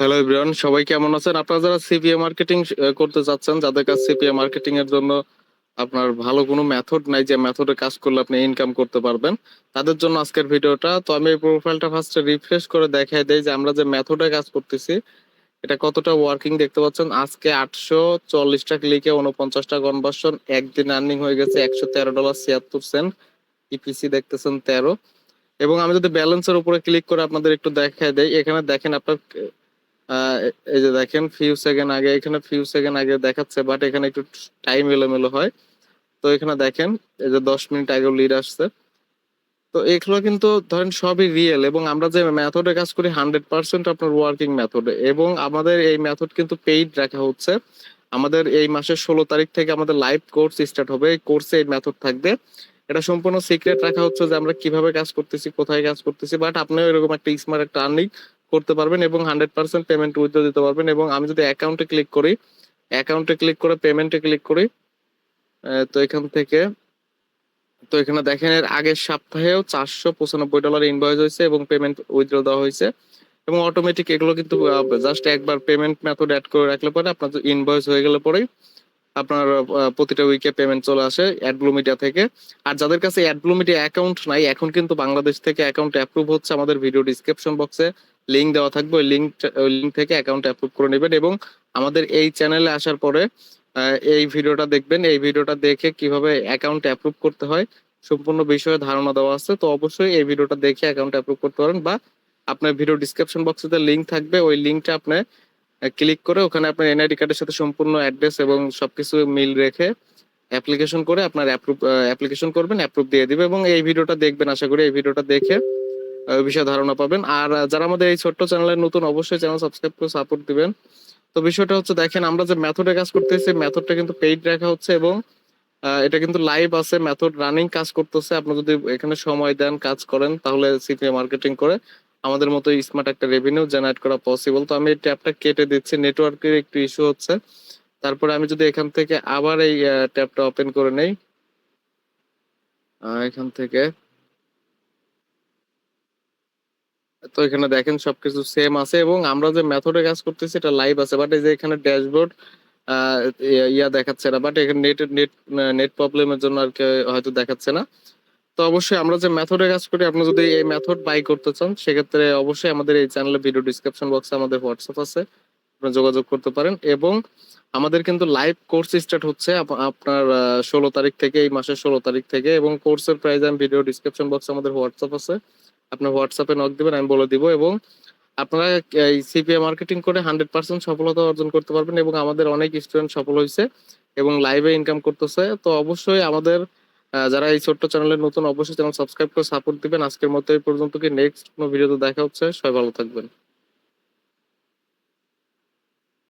Hello সবাই কেমন আছেন? আপনারা যারা সিপিএ মার্কেটিং করতে চাচ্ছেন, যাদের কাছে সিপিএ মার্কেটিং এর জন্য আপনার ভালো কোনো মেথড নাই, যে মেথডে কাজ করলে আপনি ইনকাম করতে পারবেন, তাদের জন্য আজকের ভিডিওটা। তো আমি এই প্রোফাইলটা ফার্স্টে রিফ্রেশ করে দেখাই দেই যে আমরা যে মেথডে কাজ করতেছি, এটা কতটা ওয়ার্কিং দেখতে পাচ্ছেন? আজকে আটশো চল্লিশটা ক্লিকে উনপঞ্চাশটা কনভার্সন একদিন আর্নিং হয়ে গেছে একশো তেরো ডলার ছিয়াত্তর সেন্ট ইপিসি দেখতেছেন তেরো। এবং আমি যদি ব্যালেন্সের উপরে ক্লিক করে আপনাদের একটু দেখাই দেই, এখানে দেখেন আপনার এই যে দেখেন ফিউ সেকেন্ড আগে, এখানে ফিউ সেকেন্ড আগে দেখাচ্ছে বাট এখানে একটু টাইম এলোমেলো হয়। তো এখানে দেখেন, এই যে দশ মিনিট আগেও লিড আসছে। তো এগুলো কিন্তু ধরেন সবই রিয়েল এবং আমরা যে মেথডে কাজ করি হান্ড্রেড পার্সেন্ট আপনার ওয়ার্কিং মেথডে এবং আমাদের এই মেথড কিন্তু পেইড রাখা হচ্ছে। আমাদের এই মাসের ষোলো তারিখ থেকে আমাদের লাইভ কোর্স স্টার্ট হবে। এই কোর্সে এই মেথড থাকবে। এটা সম্পূর্ণ সিক্রেট রাখা হচ্ছে যে আমরা কীভাবে কাজ করতেছি, কোথায় কাজ করতেছি বাট আপনিও এরকম একটা স্মার্ট একটা আর্নিং করতে পারবেন এবং হান্ড্রেড পার্সেন্ট পেমেন্ট উইথড্র দিতে পারবেন এবং আমি যদি অ্যাকাউন্টে ক্লিক করি অ্যাকাউন্টে ক্লিক করে পেমেন্টে ক্লিক করি তো এখান থেকে, তো এখানে দেখেন এর আগের সপ্তাহেও চারশো পঁচানব্বই ডলার ইনভয়েস হয়েছে এবং পেমেন্ট উইথড্র দেওয়া হয়েছে এবং অটোমেটিক এগুলো কিন্তু জাস্ট একবার পেমেন্ট মেথড অ্যাড করে রাখলে পরে আপনার ইনভয়েস হয়ে গেলে পরেই আপনার প্রতিটা উইকে পেমেন্ট চলে আসে অ্যাডব্লু মিডিয়া থেকে। আর যাদের কাছে অ্যাডব্লু মিডিয়া অ্যাকাউন্ট নাই, এখন কিন্তু বাংলাদেশ থেকে অ্যাকাউন্ট অ্যাপ্রুভ হচ্ছে আমাদের ভিডিও ডিসক্রিপশন বক্সে লিংক দেওয়া থাকবে, ওই লিঙ্ক ওই লিঙ্ক থেকে অ্যাকাউন্ট অ্যাপ্রুভ করে নেবেন এবং আমাদের এই চ্যানেলে আসার পরে এই ভিডিওটা দেখবেন। এই ভিডিওটা দেখে কীভাবে অ্যাকাউন্ট অ্যাপ্রুভ করতে হয়, সম্পূর্ণ বিষয়ে ধারণা দেওয়া আছে। তো অবশ্যই এই ভিডিওটা দেখে অ্যাকাউন্ট অ্যাপ্রুভ করতে পারেন বা আপনার ভিডিও ডিসক্রিপশন বক্সে লিঙ্ক থাকবে, ওই লিঙ্কটা আপনি ক্লিক করে ওখানে আপনার এনআইডি কার্ডের সাথে সম্পূর্ণ অ্যাড্রেস এবং সবকিছু মিল রেখে অ্যাপ্লিকেশন করে আপনার অ্যাপ্রুভ অ্যাপ্লিকেশন করবেন অ্যাপ্রুভ দিয়ে দিবে এবং এই ভিডিওটা দেখবেন। আশা করি এই ভিডিওটা দেখে বিষয়ে ধারণা পাবেন। আর যারা আমাদের এই ছোট্ট চ্যানেলের নতুন, অবশ্যই চ্যানেল সাবস্ক্রাইব করে সাপোর্ট দিবেন। তো বিষয়টা হচ্ছে, দেখেন, আমরা যে মেথডে কাজ করতেছি মেথডটা কিন্তু পেইড রাখা হচ্ছে এবং এটা কিন্তু লাইভ আছে মেথড রানিং কাজ করতেছে। আপনি যদি এখানে সময় দেন, কাজ করেন, তাহলে সিপিএ মার্কেটিং করে আমাদের মতো স্মার্ট একটা রেভিনিউ জেনারেট করা পসিবল তো আমি এই ট্যাবটা কেটে দিচ্ছি নেটওয়ার্কের একটু ইস্যু হচ্ছে। তারপরে আমি যদি এখান থেকে আবার এই ট্যাবটা ওপেন করে নেই এখান থেকে তো এখানে দেখেন সবকিছু সেম আছে এবং আমরা যে মেথডে কাজ করতেছি, এটা লাইভ আছে। বাট এই যে এখানে ড্যাশবোর্ড ইয়া দেখাচ্ছে না। বাট এখানে নেট নেট নেট প্রবলেমের জন্য আর হয়তো দেখাচ্ছে না। তো অবশ্যই আমরা যে মেথডে কাজ করি, আপনি যদি এই মেথড বাই করতে চান, সেক্ষেত্রে অবশ্যই আমাদের এই চ্যানেলে ভিডিও ডিসক্রিপশন বক্সে আমাদের হোয়াটসঅ্যাপ আছে। আপনি যোগাযোগ করতে পারেন। এবং আমাদের কিন্তু লাইভ কোর্স স্টার্ট হচ্ছে আপনার ষোলো তারিখ থেকে, এই মাসের ষোলো তারিখ থেকে। এবং কোর্সের প্রাইস আমি ভিডিও ডিসক্রিপশন বক্সে আমাদের হোয়াটসঅ্যাপ আছে। আপনার হোয়াটসঅ্যাপে নক দেবেন, আমি বলে দিব এবং আপনারা এই সিপিএ মার্কেটিং করে হান্ড্রেড পার্সেন্ট সফলতা অর্জন করতে পারবেন এবং আমাদের অনেক স্টুডেন্ট সফল হয়েছে এবং লাইভে ইনকাম করতেছে। তো অবশ্যই আমাদের যারা এই ছোট্ট চ্যানেলের নতুন, অবশ্যই চ্যানেল সাবস্ক্রাইব করে সাপোর্ট দিবেন। আজকের মতো এই পর্যন্ত কি নেক্সট কোনো ভিডিওতে দেখা হচ্ছে। সবাই ভালো থাকবেন।